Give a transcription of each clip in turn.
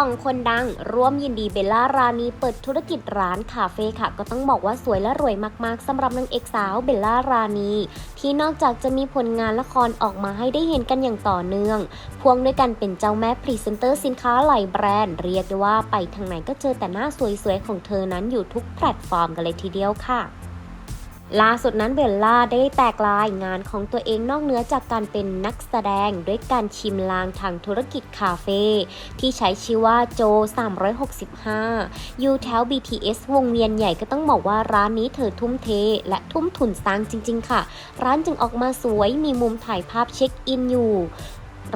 องคนดัง ร่วมยินดีเบลล่ารานีเปิดธุรกิจร้านคาเฟ่ค่ะ ก็ต้องบอกว่าสวยและรวยมากๆสำหรับนางเอกสาวเบลล่ารานีที่นอกจากจะมีผลงานละครออกมาให้ได้เห็นกันอย่างต่อเนื่องพ่วงด้วยกันเป็นเจ้าแม่พรีเซนเตอร์สินค้าหลายแบรนด์ เรียกได้ว่าไปทางไหนก็เจอแต่หน้าสวยๆของเธอนั้นอยู่ทุกแพลตฟอร์มกันเลยทีเดียวค่ะ ล่าสุดนั้นเบลล่าได้แตกลายงานของตัวเองนอกเหนือจากการเป็นนักแสดงด้วยการชิมลางทางธุรกิจคาเฟ่ที่ใช้ชื่อว่าโจ 365 อยู่แถว BTS วงเวียนใหญ่ก็ต้องบอกว่าร้านนี้เธอทุ่มเท และทุ่มทุนสร้างจริง ๆ ค่ะ ร้านจึงออกมาสวยมีมุมถ่ายภาพเช็คอินอยู่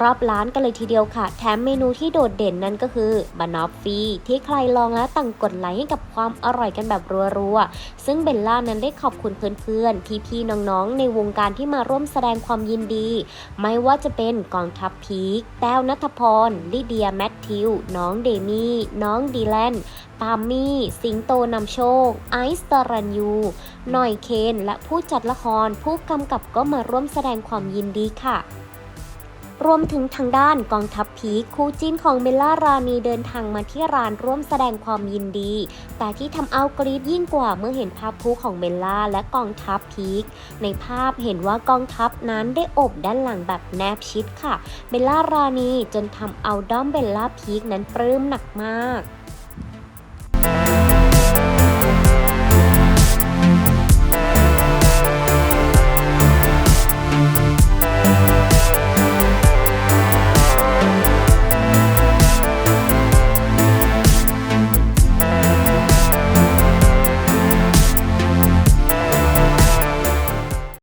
รอบร้านกันเลยทีเดียวค่ะ แถมเมนูที่โดดเด่นนั่นก็คือบานอฟฟีที่ใครลองแล้วต่างกดไลค์ให้กับความอร่อยกันแบบรัวๆ ซึ่งเบลล่านั้นได้ขอบคุณเพื่อนๆ พี่ๆ น้องๆ ในวงการที่มาร่วมแสดงความยินดี ไม่ว่าจะเป็นกองทัพพีคแต้วนัทพร ลิเดียแมทธิว น้องเดมี่ น้องดีแลนปามี่ สิงโตนำโชค ไอซ์ตรันยูหน่อยเคน และผู้จัดละคร ผู้กำกับก็มาร่วมแสดงความยินดีค่ะ รวมถึงทางด้านกองทัพพีคคู่จิ้นของเบลล่ารานีเดินทางมาที่ร้านร่วมแสดงความยินดี แต่ที่ทำเอากรี๊ดยิ่งกว่าเมื่อเห็นภาพคู่ของเบลล่าและกองทัพพีคในภาพเห็นว่ากองทัพนั้นได้อบด้านหลังแบบแนบชิดค่ะ เบลล่ารานีจนทำเอาด้อมเบลล่าพีคนั้นปลื้มหนักมาก